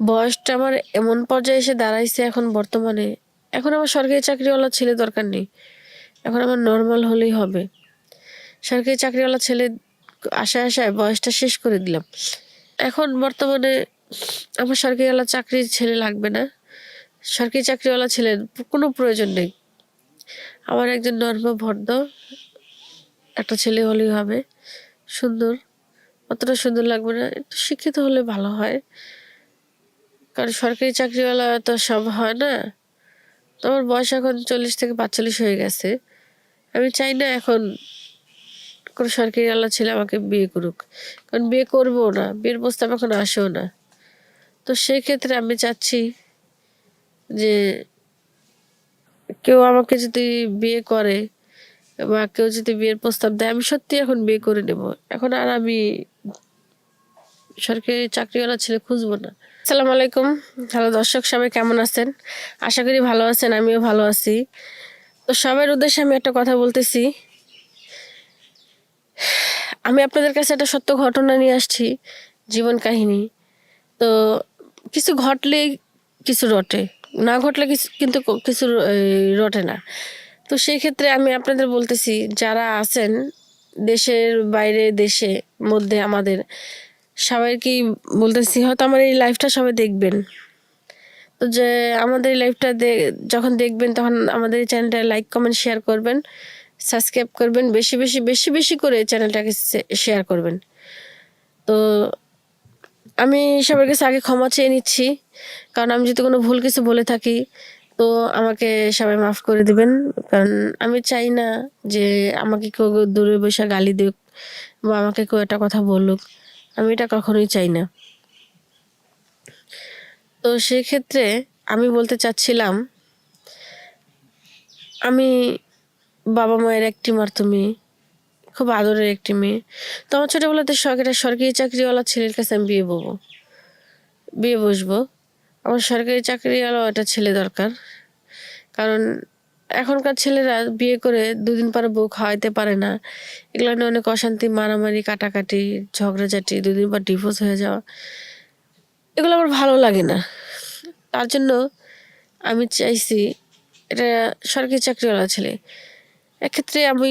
বয়সটা আমার এমন পর্যায়ে এসে দাঁড়াইছে এখন বর্তমানে। এখন আমার সরকারি চাকরিওয়ালা ছেলে দরকার নেই। এখন আমার নর্মাল হলেই হবে। সরকারি চাকরিওয়ালা ছেলে আশায় আশায় বয়সটা শেষ করে দিলাম। এখন বর্তমানে আমার সরকারিওয়ালা চাকরির ছেলে লাগবে না। সরকারি চাকরিওয়ালা ছেলের কোনো প্রয়োজন নেই। আমার একজন নর্ম ভদ্র, একটা ছেলে হলেই হবে। সুন্দর। অতটা সুন্দর লাগবে না। একটু শিক্ষিত হলে ভালো হয়। কারণ সরকারি চাকরিওয়ালা তো সব হয় না। তো আমার বয়স এখন চল্লিশ থেকে পাঁচচল্লিশ হয়ে গেছে। আমি চাই না এখন কোনো সরকারিওয়ালা ছেলে আমাকে বিয়ে করুক। কারণ বিয়ে করব না, বিয়ের প্রস্তাব এখন আসেও না। তো সেই ক্ষেত্রে আমি চাচ্ছি যে কেউ আমাকে যদি বিয়ে করে বা কেউ যদি বিয়ের প্রস্তাব দেয়, আমি সত্যি এখন বিয়ে করে নেব। এখন আর আমি সরকারি চাকরিওয়ালা ছেলে খুঁজবো না। আসসালামু আলাইকুম। হ্যালো দর্শক, সবাই কেমন আছেন? আশা করি ভালো আছেন, আমিও ভালো আছি। তো সবার উদ্দেশ্যে আমি একটা কথা বলতেছি। আমি আপনাদের কাছে একটা সত্য ঘটনা নিয়ে আসছি, জীবন কাহিনী। তো কিছু ঘটলেই কিছু রটে, না ঘটলে কিছু, কিন্তু কিছু রটে না। তো সেই ক্ষেত্রে আমি আপনাদের বলতেছি, যারা আছেন দেশের বাইরে, দেশে মধ্যে আমাদের সবাইকেই বলতেছি, হয়তো আমার এই লাইফটা সবাই দেখবেন। তো যে আমাদের এই লাইফটা যখন দেখবেন, তখন আমাদের এই চ্যানেলটা লাইক কমেন্ট শেয়ার করবেন। সাবস্ক্রাইব করবেন। বেশি বেশি বেশি বেশি করে চ্যানেলটাকে শেয়ার করবেন। তো আমি সবার কাছে আগে ক্ষমা চেয়ে নিচ্ছি। কারণ আমি যদি কোনো ভুল কিছু বলে থাকি, তো আমাকে সবাই মাফ করে দিবেন। কারণ আমি চাই না যে আমাকে কেউ দূরে বসে গালি দিক বা আমাকে কেউ একটা কথা বলুক। আমি এটা কখনোই চাই না। তো সেই ক্ষেত্রে আমি বলতে চাচ্ছিলাম, আমি বাবা মায়ের একটি মাত্র মেয়ে খুব আদরের একটি মেয়ে। তো আমার ছোটোবেলাতে শখ একটা সরকারি চাকরিওয়ালা ছেলের কাছে আমি বিয়ে বসবো বিয়ে বসবো। আমার সরকারি চাকরিওয়ালা একটা ছেলে দরকার, কারণ এখনকার ছেলেরা বিয়ে করে দুদিন পরে বউ খাওয়াইতে পারে না। এগুলো নিয়ে অনেক অশান্তি, মারামারি, কাটাকাটি, ঝগড়াঝাটি, দুদিন পর ডিভোর্স হয়ে যাওয়া। এগুলো আমার ভালো লাগে না। তার জন্য আমি চাইছি, এটা সরকারি চাকরিওয়ালা ছেলে, এক্ষেত্রে আমি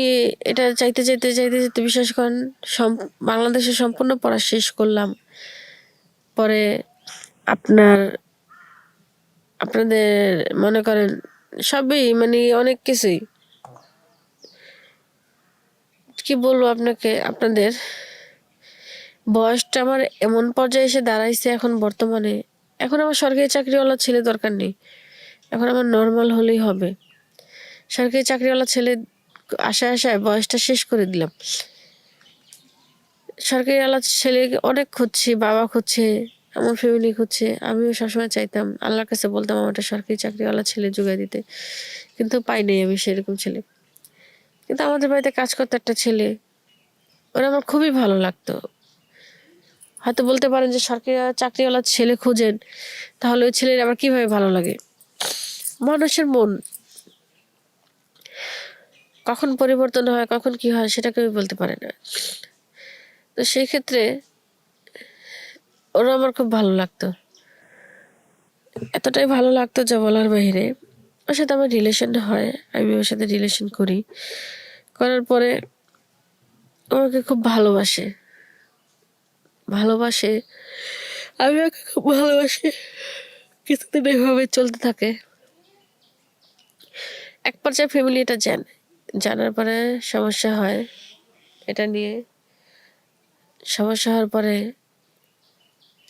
এটা চাইতে চাইতে চাইতে চাইতে বিশ্বাস করেন বাংলাদেশে সম্পূর্ণ পড়া শেষ করলাম। পরে আপনার, আপনাদের মনে করেন সবই মানে অনেক কিছুই। কি বলব আপনাকে, আপনাদের? বয়সটা আমার এমন পর্যায়ে এসে দাঁড়াইছে এখন বর্তমানে। এখন আমার সরকারি চাকরিওয়ালা ছেলে দরকার নেই। এখন আমার নর্মাল হলেই হবে। সরকারি চাকরিওয়ালা ছেলে আশায় আশায় বয়সটা শেষ করে দিলাম। সরকারি আলা ছেলে অনেক খুঁজছি, বাবা খুঁজছে আমার ফ্যামিলি খুঁজছে আমিও সবসময় চাইতাম, আল্লাহর কাছে বলতাম, আমার একটা সরকারি চাকরিওয়ালা ছেলে যোগাই দিতে। কিন্তু পাই নাই আমি সেরকম ছেলে। কিন্তু আমাদের বাড়িতে কাজ করতে একটা ছেলে, ওরা আমার খুবই ভালো লাগতো। হয়তো বলতে পারেন যে সরকারি চাকরিওয়ালা ছেলে খুঁজেন, তাহলে ওই ছেলের আমার কীভাবে ভালো লাগে? মানুষের মন। কখন পরিবর্তন হয়, কখন কি হয় সেটা কেউ বলতে পারে না। তো সেই ক্ষেত্রে ওরা আমার খুব ভালো লাগতো। এতটাই ভালো লাগতো যা বলার বাইরে ওর সাথে আমার রিলেশন হয়, আমি ওর সাথে রিলেশন করি। করার পরে আমাকে খুব ভালোবাসে। ভালোবাসে, আমি ওকে খুব ভালোবাসি। কিছুদিন এভাবে চলতে থাকে। এক পর্যায়ে ফ্যামিলি এটা জানে, জানার পরে সমস্যা হয়। এটা নিয়ে সমস্যা হওয়ার পরে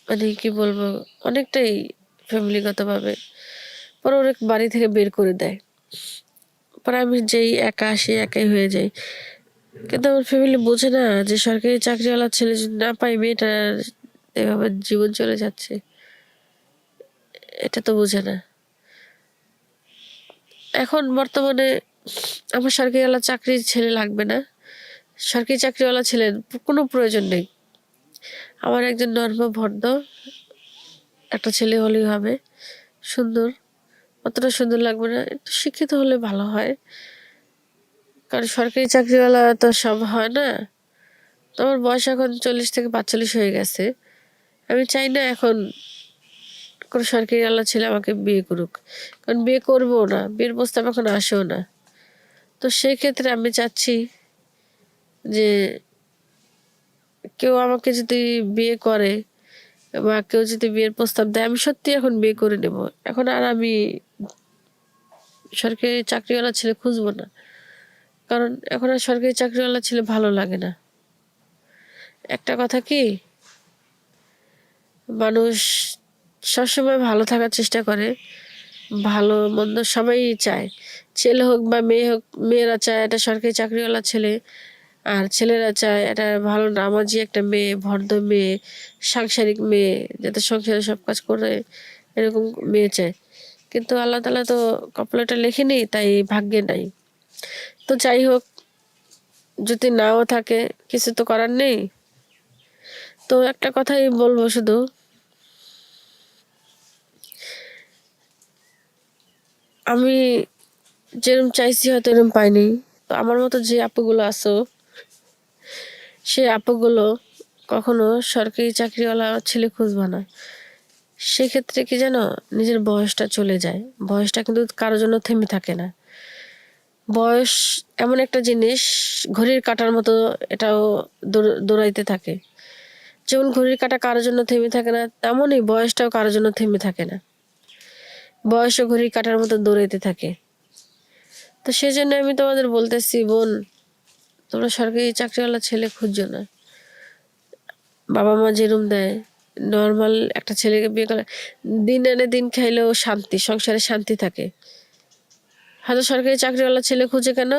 মানে কি বলব, অনেকটাই ফ্যামিলিগতভাবে। পরে অনেক বাড়ি থেকে বের করে দেয়। পরে আমি যেই একা আসি, একাই হয়ে যাই। কিন্তু আমার ফ্যামিলি বোঝে না যে সরকারি চাকরিওয়ালা ছেলে যদি না পাই মেয়েটার এভাবে জীবন চলে যাচ্ছে। এটা তো বোঝে না। এখন বর্তমানে আমার সরকারিওয়ালা চাকরির ছেলে লাগবে না। সরকারি চাকরিওয়ালা ছেলের কোনো প্রয়োজন নেই। আমার একজন নর্ম ভদ্র, একটা ছেলে হলেই হবে, সুন্দর। অতটা সুন্দর লাগবে না, একটু শিক্ষিত হলে ভালো হয়। কারণ সরকারি চাকরিওয়ালা তো সব হয় না। তো আমার বয়স এখন চল্লিশ থেকে পাঁচচল্লিশ হয়ে গেছে। আমি চাই না এখন কোনো সরকারি আল্লাহ ছেলে আমাকে বিয়ে করুক। কারণ বিয়ে করব না, বিয়ের প্রস্তাব এখন আসেও না। তো সেই ক্ষেত্রে আমি চাচ্ছি যে কেউ আমাকে যদি বিয়ে করে বা কেউ যদি বিয়ের প্রস্তাব দেয়, আমি সত্যি এখন বিয়ে করে নেব। এখন আর আমি সরকারি চাকরিওয়ালা ছেলে খুঁজবো না। কারণ এখন আর সরকারি চাকরিওয়ালা ছেলে ভালো লাগে না। একটা কথা কি? মানুষ সবসময় ভালো থাকার চেষ্টা করে, ভালো মন্দ সবাই চায়। ছেলে হোক বা মেয়ে হোক, মেয়েরা চায় একটা সরকারি চাকরিওয়ালা ছেলে আর ছেলেরা চায় একটা ভালো নামাজি একটা মেয়ে, ভদ্র মেয়ে, সাংসারিক মেয়ে, যাতে সংসারে সব কাজ করে, এরকম মেয়ে চায়। কিন্তু আল্লাহ তালা তো কপালটা লেখেনি তাই ভাগ্যে নাই। তো যাই হোক, যদি নাও থাকে, কিছু তো করার নেই। তো একটা কথাই বলব শুধু। আমি যেরকম চাইছি হয়তো এরকম পাইনি। তো আমার মতো যে আপুগুলো আছো সে আপুগুলো কখনো সরকারি চাকরিওয়ালা ছেলে খুঁজবা না। সেক্ষেত্রে কি জানো নিজের বয়সটা চলে যায়। বয়সটা কিন্তু কারোর জন্য থেমে থাকে না। বয়স এমন একটা জিনিস, ঘড়ির কাটার মতো এটাও দৌড়- দৌড়াইতে থাকে। যেমন ঘড়ির কাটা কারোর জন্য থেমে থাকে না, তেমনই বয়সটাও কারোর জন্য থেমে থাকে না। বয়সও ঘড়ির কাটার মতো দৌড়াইতে থাকে। তো সেজন্য আমি তোমাদের বলতেছি, বোন তোমরা সরকারি চাকরিওয়ালা ছেলে খুঁজছো না। বাবা মা যেরম দেয় নর্মাল একটা ছেলেকে বিয়ে করে, দিন এনে দিন খাইলেও শান্তি, সংসারে শান্তি থাকে। হয়তো সরকারি চাকরিওয়ালা ছেলে খুঁজে কেন?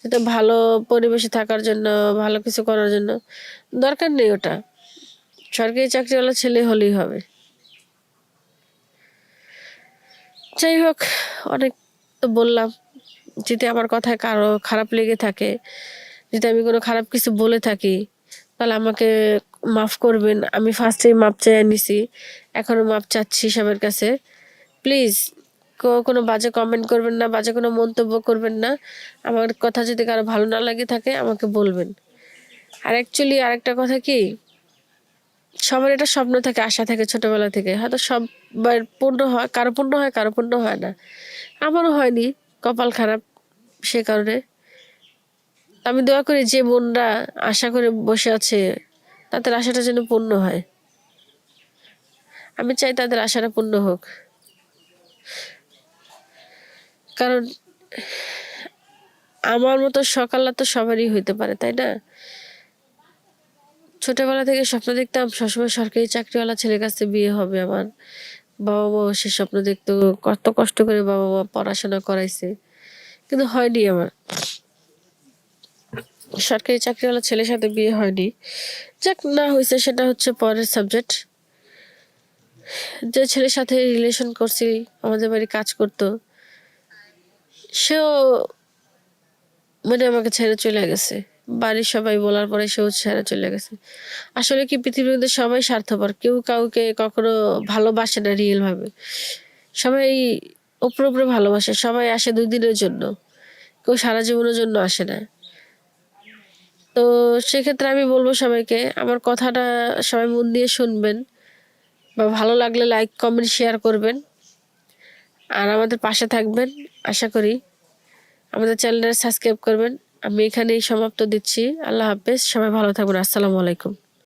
যাতে ভালো পরিবেশে থাকার জন্য, ভালো কিছু করার জন্য। দরকার নেই ওটা। সরকারি চাকরিওয়ালা ছেলে হলেই হবে। যাই হোক, অনেক তো বললাম। যদি আমার কথায় কারও খারাপ লেগে থাকে যদি আমি কোনো খারাপ কিছু বলে থাকি, তাহলে আমাকে মাফ করবেন। আমি ফার্স্টেই মাপ চাই নিছি। এখনও মাপ চাচ্ছি সবার কাছে। প্লিজ কোনো বাজে কমেন্ট করবেন না, বাজে কোনো মন্তব্য করবেন না। আমার কথা যদি কারও ভালো না লাগে থাকে, আমাকে বলবেন। আর অ্যাকচুয়ালি আরেকটা কথা কি? সবার এটা স্বপ্ন থাকে, আশা থাকে ছোটবেলা থেকে। হয়তো সবার পূর্ণ হয়, কারও পূর্ণ হয়, কারও পূর্ণ হয় না। আমারও হয়নি, কপাল খারাপ সে কারণে। আমি দোয়া করি যে বোনরা আশা করে বসে আছে, তাদের আশাটা যেন পূর্ণ হয়। আমি চাই তাদের আশাটা পূর্ণ হোক। কারণ আমার মতো সকাল্লা তো সবারই হইতে পারে, তাই না? ছোটবেলা থেকে স্বপ্ন দেখতাম সবসময় সরকারি চাকরিওয়ালা ছেলের কাছে বিয়ে হবে আমার। বাবা মা সে স্বপ্ন দেখতো, কত কষ্ট করে বাবা মা পড়াশোনা করাইছে। কিন্তু হয়নি আমার। সরকারি চাকরিওয়ালা ছেলের সাথে বিয়ে হয়নি। যাক, না হয়েছে, সেটা হচ্ছে পরের সাবজেক্ট যে ছেলের সাথে রিলেশন করছি, আমাদের বাড়ি কাজ করতো, সেও মানে আমাকে ছেড়ে চলে গেছে। বাড়ির সবাই বলার পরে সেও ছেড়ে চলে গেছে। আসলে কি পৃথিবীর মধ্যে সবাই স্বার্থপর? কেউ কাউকে কখনো ভালোবাসে না রিয়েল ভাবে। সবাই উপরে উপরে ভালোবাসে, সবাই আসে দুই দিনের জন্য। কেউ সারা জীবনের জন্য আসে না। তো সেক্ষেত্রে আমি বলব সবাইকে, আমার কথাটা সবাই মন দিয়ে শুনবেন বা ভালো লাগলে লাইক কমেন্ট শেয়ার করবেন। আর আমাদের পাশে থাকবেন, আশা করি। আমাদের চ্যানেলটা সাবস্ক্রাইব করবেন। আমি এখানেই সমাপ্ত দিচ্ছি। আল্লাহ হাফেজ। সবাই ভালো থাকবেন। আসসালামু আলাইকুম।